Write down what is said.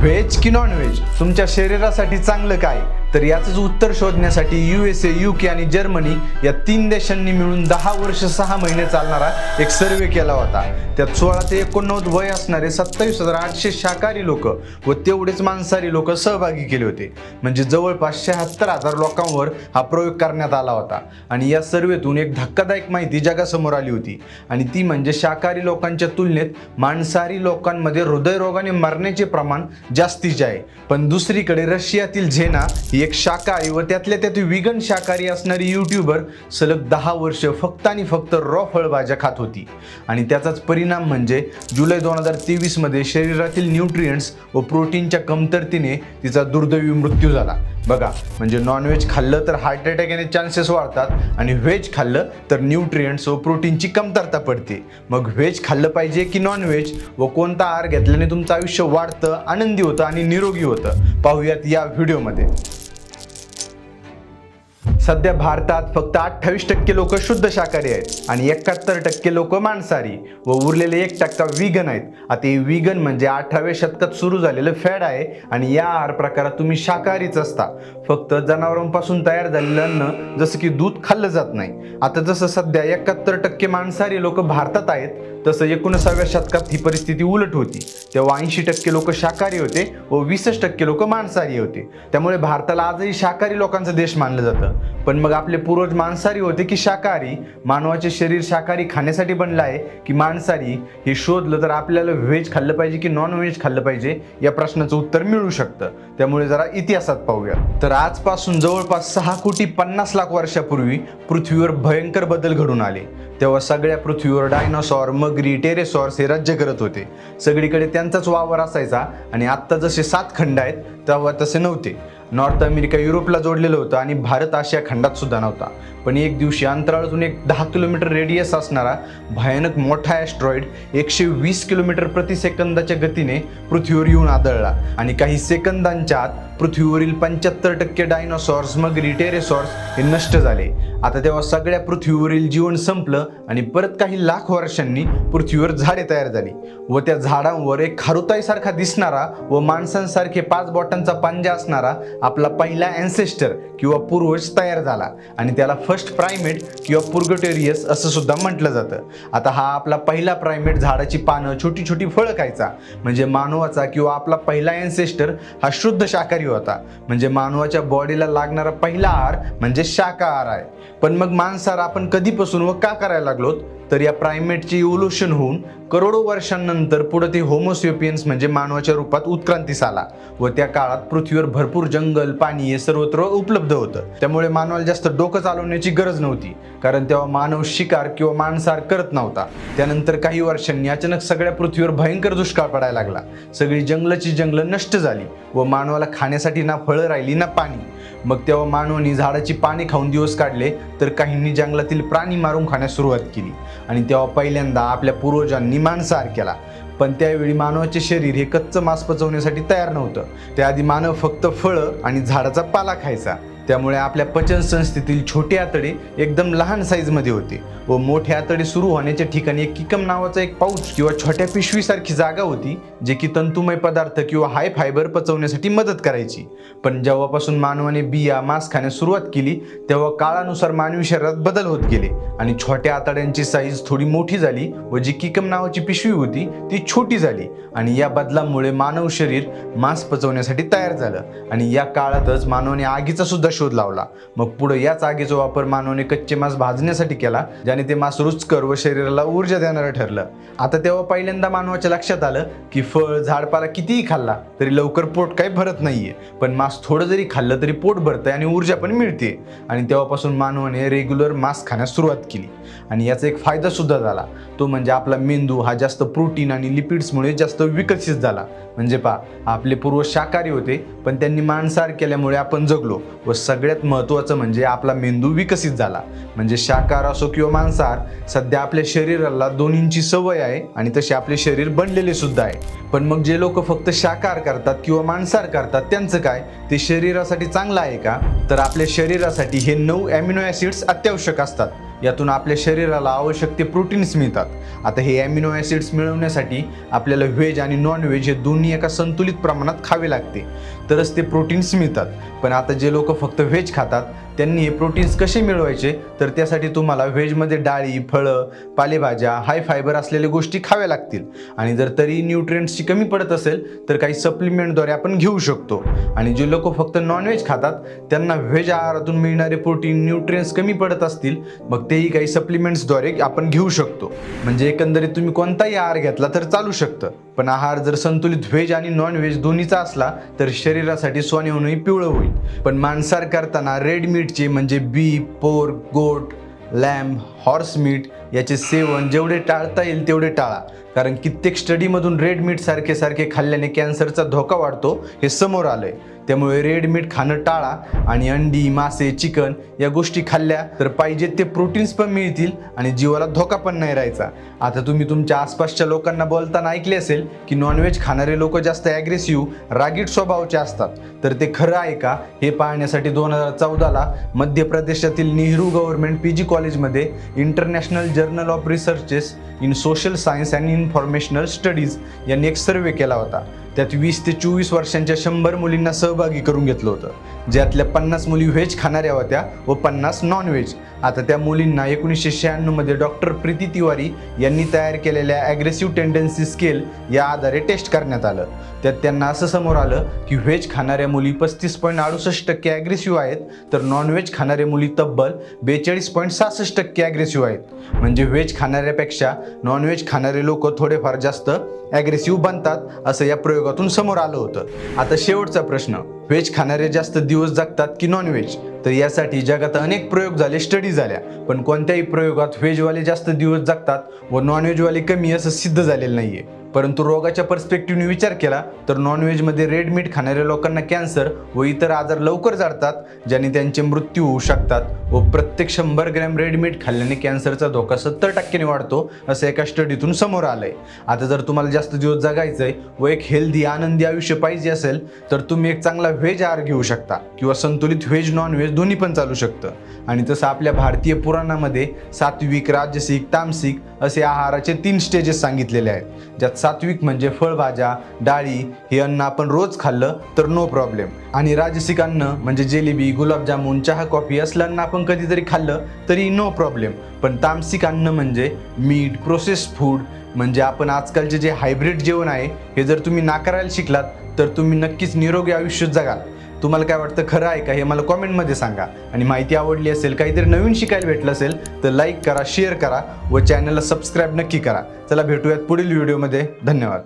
Veg की non veg तुमच्या शरीरासाठी चांगलं काय? तर याचंच उत्तर शोधण्यासाठी U S A U K आणि जर्मनी या तीन देशांनी मिळून दहा वर्ष सहा महिने चालणारा एक सर्वे केला होता. त्यात सोळा ते एकोणनव्वद वय असणारे सत्तावीस हजार आठशे शाकाहारी लोक व तेवढेच मांसाहारी लोक सहभागी केले होते. म्हणजे जवळपास शहात्तर हजार लोकांवर हा प्रयोग करण्यात आला होता. आणि या सर्वेतून एक धक्कादायक माहिती जगासमोर आली होती. आणि ती म्हणजे शाकाहारी लोकांच्या तुलनेत मांसाहारी लोकांमध्ये हृदयरोगाने मरण्याचे प्रमाण जास्तीचे आहे. पण दुसरीकडे रशियातील झेना ही एक शाकाहारी व त्यातल्या त्यात विगन शाकाहारी असणारी युट्यूबर सलग दहा वर्ष फक्त आणि फक्त रॉ फळभाज्या खात होती. आणि त्याचाच परिणाम म्हणजे जुलै दोन हजार तेवीसमध्ये शरीरातील न्यूट्रियंट्स व प्रोटीनच्या कमतरतेने तिचा दुर्दैवी मृत्यू झाला. बघा म्हणजे नॉनव्हेज खाल्लं तर हार्ट अटॅक येण्याचे चान्सेस वाढतात आणि व्हेज खाल्लं तर न्यूट्रियंट्स व प्रोटीनची कमतरता पडते. मग व्हेज खाल्लं पाहिजे की नॉनव्हेज व कोणता आहार घेतल्याने तुमचं आयुष्य वाढतं आनंदी होतं आणि निरोगी होतं? पाहूयात या व्हिडिओमध्ये सध्या भारतात फक्त अठ्ठावीस टक्के लोक शुद्ध शाकाहारी आहेत आणि एकाहत्तर टक्के लोक मांसाहारी व उरलेले एक टक्का विगन आहेत. आता हे विगन म्हणजे अठराव्या शतकात सुरू झालेलं फॅड आहे आणि या आहार प्रकारात तुम्ही शाकाहारीच असता. फक्त जनावरांपासून तयार झालेलं अन्न जसं की दूध खाल्लं जात नाही. आता जसं सध्या एकाहत्तर टक्के मांसाहारी लोक भारतात आहेत तसं एकोणीसाव्या शतकात ही परिस्थिती उलट होती. तेव्हा ऐंशी टक्के लोक शाकाहारी होते व वीसच टक्के लोक मांसाहारी होते. त्यामुळे भारताला आजही शाकाहारी लोकांचा देश मानलं जातं. पण मग आपले पूर्वज मांसाहारी होते की शाकाहारी? मानवाचे शरीर शाकाहारी खाण्यासाठी बनलं आहे की मांसाहारी? हे शोधलं तर आपल्याला व्हेज खाल्लं पाहिजे की नॉन व्हेज खाल्लं पाहिजे? या प्रश्नाचं उत्तर मिळू शकतं. त्यामुळे जरा इतिहासात पाहूया. तर आजपासून जवळपास सहा कोटी पन्नास लाख वर्षापूर्वी पृथ्वीवर भयंकर बदल घडून आले. तेव्हा सगळ्या पृथ्वीवर डायनॉसॉर मगरी टेरेसॉर्स हे राज्य करत होते. सगळीकडे त्यांचाच वावर असायचा आणि आत्ता जसे सात खंड आहेत तेव्हा तसे नव्हते. नॉर्थ अमेरिका युरोपला जोडलेलं होतं आणि भारत आशिया खंडात सुद्धा नव्हता. पण एक दिवशी अंतराळातून एक दहा किलोमीटर रेडियस असणारा भयानक मोठा ॲस्ट्रॉइड एकशे वीस किलोमीटर प्रति सेकंदाच्या गतीने पृथ्वीवर येऊन आदळला. आणि काही सेकंदांच्या आत पृथ्वीवरील पंच्याहत्तर टक्के डायनोसॉर्स मग रिटेरेसॉर्स हे नष्ट झाले. आता तेव्हा सगळ्या पृथ्वीवरील जीवन संपलं आणि परत काही लाख वर्षांनी पृथ्वीवर झाडे तयार झाली. व त्या झाडांवर एक खारुताईसारखा दिसणारा व माणसांसारखे पाच बॉटांचा पांजा असणारा आपला पहिला अँसेस्टर किंवा पूर्वज तयार झाला. आणि त्याला फर्स्ट प्रायमेट किंवा पुर्गटेरियस असं सुद्धा म्हटलं जातं. आता हा आपला पहिला प्रायमेट झाडाची पानं छोटी छोटी फळं खायचा. म्हणजे मानवाचा किंवा आपला पहिला अँसेस्टर हा शुद्ध शाकाहारी होता. म्हणजे मानवाच्या बॉडीला लागणारा पहिला आहार म्हणजे शाकाहार आहे. पण मग मांसाहार आपण कधीपासून व का करायला लागलोत? तर या प्रायमेटची इव्होल्युशन होऊन करोडो वर्षांनंतर पुढे ते होमोसिओपियन्स म्हणजे मानवाच्या रूपात उत्क्रांतीस आला व त्या काळात पृथ्वीवर भरपूर जंगल पाणी हे सर्वत्र उपलब्ध होतं. त्यामुळे मानवाला जास्त डोकं चालवण्याची गरज नव्हती कारण तेव्हा मानव शिकार किंवा मांसाहार करत नव्हता. त्यानंतर काही वर्षांनी अचानक सगळ्या पृथ्वीवर भयंकर दुष्काळ पडायला लागला. सगळी जंगलाची जंगलं नष्ट झाली व मानवाला खाण्यासाठी ना फळं राहिली ना पाणी. मग तेव्हा मानवाने झाडाची पाने खाऊन दिवस काढले तर काहींनी जंगलातील प्राणी मारून खाण्यास सुरुवात केली. आणि तेव्हा पहिल्यांदा आपल्या पूर्वजांनी मांसाहार केला. पण त्यावेळी मानवाचे शरीर हे कच्चं मांस पचवण्यासाठी तयार नव्हतं. त्याआधी मानव फक्त फळं आणि झाडाचा पाला खायचा. त्यामुळे आपल्या पचन संस्थेतील छोटे आतडे एकदम लहान साईजमध्ये होते व मोठे आतडे सुरू होण्याच्या ठिकाणी एक किकम नावाचा एक पाऊच किंवा छोट्या पिशवीसारखी जागा होती जे की तंतुमय पदार्थ किंवा हाय फायबर पचवण्यासाठी मदत करायची. पण जेव्हापासून मानवाने बिया मांस खाण्यास सुरुवात केली तेव्हा काळानुसार मानवी शरीरात बदल होत गेले आणि छोट्या आतड्यांची साईज थोडी मोठी झाली व जी किकम नावाची पिशवी होती ती छोटी झाली आणि या बदलामुळे मानव शरीर मांस पचवण्यासाठी तयार झालं आणि या काळातच मानवाने आगीचा सुद्धा शोध लावला. मग पुढे याच आगीचा वापर मानवाने कच्चे मांस भाजण्यासाठी केला ज्याने ते मांस रुचकर व शरीराला ऊर्जा देणारं ठरलं. आता तेव्हा पहिल्यांदा मानवाच्या लक्षात आलं की फळ झाडपाला कितीही खाल्ला तरी लवकर पोट काही भरत नाहीये. पण मांस थोडं जरी खाल्लं तरी पोट भरतंय आणि ऊर्जा पण मिळते आणि तेव्हापासून मानवाने रेग्युलर मांस खाण्यास सुरुवात केली. आणि याचा एक फायदा सुद्धा झाला. तो म्हणजे आपला मेंदू हा जास्त प्रोटीन आणि लिपिड्समुळे जास्त विकसित झाला. म्हणजे पा आपले पूर्व शाकाहारी होते पण त्यांनी मांसाहार केल्यामुळे आपण जगलो व सगळ्यात महत्त्वाचं म्हणजे आपला मेंदू विकसित झाला. म्हणजे शाकार असो किंवा मांसाहार सध्या आपल्या शरीराला दोन्हींची सवय आहे आणि तसे आपले शरीर बनलेले सुद्धा आहे. पण मग जे लोक फक्त शाकार करतात किंवा मांसाहार करतात त्यांचं काय? ते शरीरासाठी चांगलं आहे का? तर आपल्या शरीरासाठी हे नऊ ॲमिनो ॲसिड्स अत्यावश्यक असतात. यातून आपल्या शरीराला आवश्यक ते प्रोटीन्स मिळतात. आता हे ॲमिनो ॲसिड्स मिळवण्यासाठी आपल्याला व्हेज आणि नॉन व्हेज हे दोन्ही एका संतुलित प्रमाणात खावे लागते. तरच ते प्रोटीन्स मिळतात. पण आता जे लोक फक्त व्हेज खातात त्यांनी हे प्रोटीन्स कसे मिळवायचे? तर त्यासाठी तुम्हाला व्हेजमध्ये डाळी फळं पालेभाज्या हाय फायबर असलेल्या गोष्टी खाव्या लागतील. आणि जर तरी न्यूट्रिएंट्सची कमी पडत असेल तर काही सप्लिमेंटद्वारे आपण घेऊ शकतो. आणि जे लोक फक्त नॉनव्हेज खातात त्यांना व्हेज आहारातून मिळणारे प्रोटीन न्यूट्रिएंट्स कमी पडत असतील मग तेही काही सप्लिमेंट्सद्वारे आपण घेऊ शकतो. म्हणजे एकंदरीत तुम्ही कोणताही आहार घेतला तर चालू शकतं. पण आहार जर संतुलित व्हेज आणि नॉन व्हेज दोन्हीचा असला तर शरीरासाठी सोन्याहूनही पिवळं होईल. पण मांसाहार करताना रेड मीटचे म्हणजे बीफ पोर गोट लॅम्ब हॉर्स मीट याचे सेवन जेवढे टाळता येईल तेवढे टाळा. कारण कित्येक स्टडीमधून रेड मीट सारखे सारखे खाल्ल्याने कॅन्सरचा धोका वाढतो हे समोर आलंय. त्यामुळे रेड मीठ खाणं टाळा आणि अंडी मासे चिकन या गोष्टी खाल्ल्या तर पाहिजे ते प्रोटीन्स पण मिळतील आणि जीवाला धोका पण नाही राहायचा. आता तुम्ही तुमच्या आसपासच्या लोकांना बोलताना ऐकले असेल की नॉनव्हेज खाणारे लोक जास्त ॲग्रेसिव्ह रागीट स्वभावाचे असतात. तर ते खरं आहे का? हे पाहण्यासाठी दोन हजार चौदाला मध्य प्रदेशातील नेहरू गव्हर्नमेंट पी जी कॉलेजमध्ये international journal of researches in social science and informational studies यांनी एक सर्वे केला होता. त्यात वीस ते चोवीस वर्षांच्या शंभर मुलींना सहभागी करून घेतलं होतं. ज्यातल्या पन्नास मुली व्हेज खाणाऱ्या होत्या व पन्नास नॉन व्हेज आता त्या मुलींना एकोणीसशे शहाण्णवमध्ये डॉक्टर प्रीती तिवारी यांनी तयार केलेल्या ॲग्रेसिव्ह टेंडन्सी स्केल या आधारे टेस्ट करण्यात आलं. त्यात त्यांना असं समोर आलं की व्हेज खाणाऱ्या मुली पस्तीस पॉईंट अडुसष्ट टक्के ॲग्रेसिव्ह आहेत तर नॉनव्हेज खाणाऱ्या मुली तब्बल बेचाळीस पॉईंट सहासष्ट टक्के ॲग्रेसिव्ह आहेत. म्हणजे व्हेज खाणाऱ्यापेक्षा नॉनव्हेज खाणारे लोक थोडेफार जास्त ॲग्रेसिव्ह बनतात असं या प्रयोगातून समोर आलं होतं. आता शेवटचा प्रश्न व्हेज खाणारे जास्त दिवस जगतात की नॉन व्हेज तर यासाठी जगात अनेक प्रयोग झाले स्टडी झाल्या. पण कोणत्याही प्रयोगात व्हेजवाले जास्त दिवस जगतात व नॉनव्हेजवाले कमी असं सिद्ध झालेलं नाहीये. परंतु रोगाच्या पर्स्पेक्टिव्हने विचार केला तर नॉनव्हेजमध्ये रेड मीठ खाणाऱ्या लोकांना कॅन्सर व इतर आजार लवकर जाळतात ज्याने त्यांचे मृत्यू होऊ शकतात व प्रत्येक शंभर ग्रॅम रेड मीठ खाल्ल्याने कॅन्सरचा धोका सत्तर टक्क्याने वाढतो असं एका स्टडीतून समोर आलंय. आता जर तुम्हाला जास्त दिवस जगायचंय व एक हेल्दी आनंदी आयुष्य पाहिजे असेल तर तुम्ही एक चांगला व्हेज आहार घेऊ शकता किंवा संतुलित व्हेज नॉन व्हेज दोन्ही पण चालू शकतं. आणि तसं आपल्या भारतीय पुराणामध्ये सात्विक राजसिक तामसिक असे आहाराचे तीन स्टेजेस सांगितलेले आहेत. ज्यात सात्विक म्हणजे फळभाज्या डाळी हे अन्न आपण रोज खाल्लं तर नो प्रॉब्लेम आणि राजसिक अन्न म्हणजे जिलेबी गुलाबजामुन चहा कॉफी असलं अन्न आपण कधीतरी खाल्लं तरी नो प्रॉब्लेम पण तामसिक अन्न म्हणजे मीठ प्रोसेस फूड म्हणजे आपण आजकालचे जे हायब्रिड जेवण आहे हे जर तुम्ही नाकारायला शिकलात तर तुम्ही नक्कीच निरोगी आयुष्य जगाल. तुम्हाला काय वाटतं खरं आहे का हे मला कॉमेंटमध्ये सांगा. आणि माहिती आवडली असेल काहीतरी नवीन शिकायला भेटलं असेल तर लाईक करा शेअर करा व चॅनलला सबस्क्राईब नक्की करा. चला भेटूयात पुढील व्हिडिओमध्ये धन्यवाद.